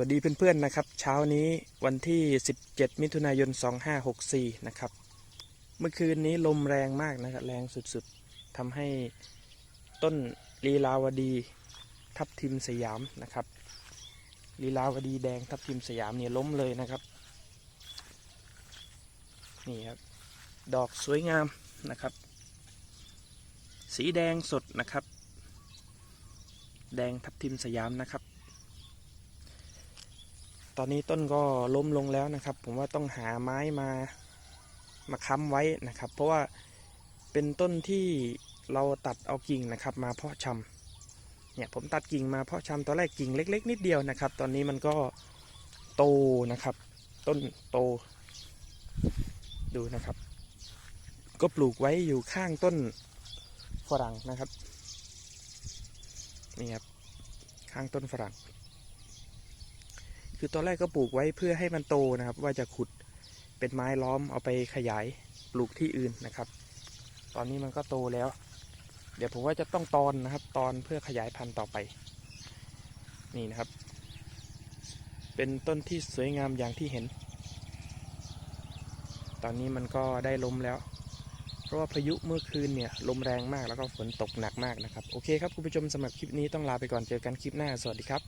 วัสดีเพื่อนๆนะครับ เช้านี้วันที่ 17 มิถุนายน 2564 นะครับ เมื่อคืนนี้ลมแรงมากนะครับแรงสุดๆทำให้ต้นลีลาวดีทับทิมสยามนะครับลีลาวดีแดงทับทิมสยามเนี่ยล้มเลยนะครับ นี่ครับ ดอกสวยงามนะครับ สีแดงสดนะครับ แดงทับทิมสยามนะครับ ตอนนี้ต้นก็ล้มลงแล้วนะครับ ผมว่าต้องหาไม้มามาค้ำไว้นะครับ เพราะว่าเป็นต้นที่เราตัดเอากิ่งนะครับ มาเพาะชำเนี่ยผมตัดกิ่งมาเพาะชำตอนแรกกิ่งเล็ก ๆ นิดเดียวนะครับ ตอนนี้มันก็โตนะครับ ต้นโต ดูนะครับ ก็ปลูกไว้อยู่ข้างต้นฝรั่งนะครับนี่ครับข้างต้นฝรั่ง คือตอนแรกก็ปลูกไว้เพื่อให้มันโตนะครับ ว่าจะขุดเป็นไม้ล้อมเอาไปขยายปลูกที่อื่นนะครับ ตอนนี้มันก็โตแล้ว เดี๋ยวผมว่าจะต้องตอนนะครับ ตอนเพื่อขยายพันธุ์ต่อไป นี่นะครับ เป็นต้นที่สวยงามอย่างที่เห็น ตอนนี้มันก็ได้ล้มแล้ว เพราะว่าพายุเมื่อคืนเนี่ยลมแรงมากแล้วก็ฝนตกหนักมากนะครับ โอเคครับคุณผู้ชมสำหรับคลิปนี้ต้องลาไปก่อนเจอกันคลิปหน้าสวัสดีครับ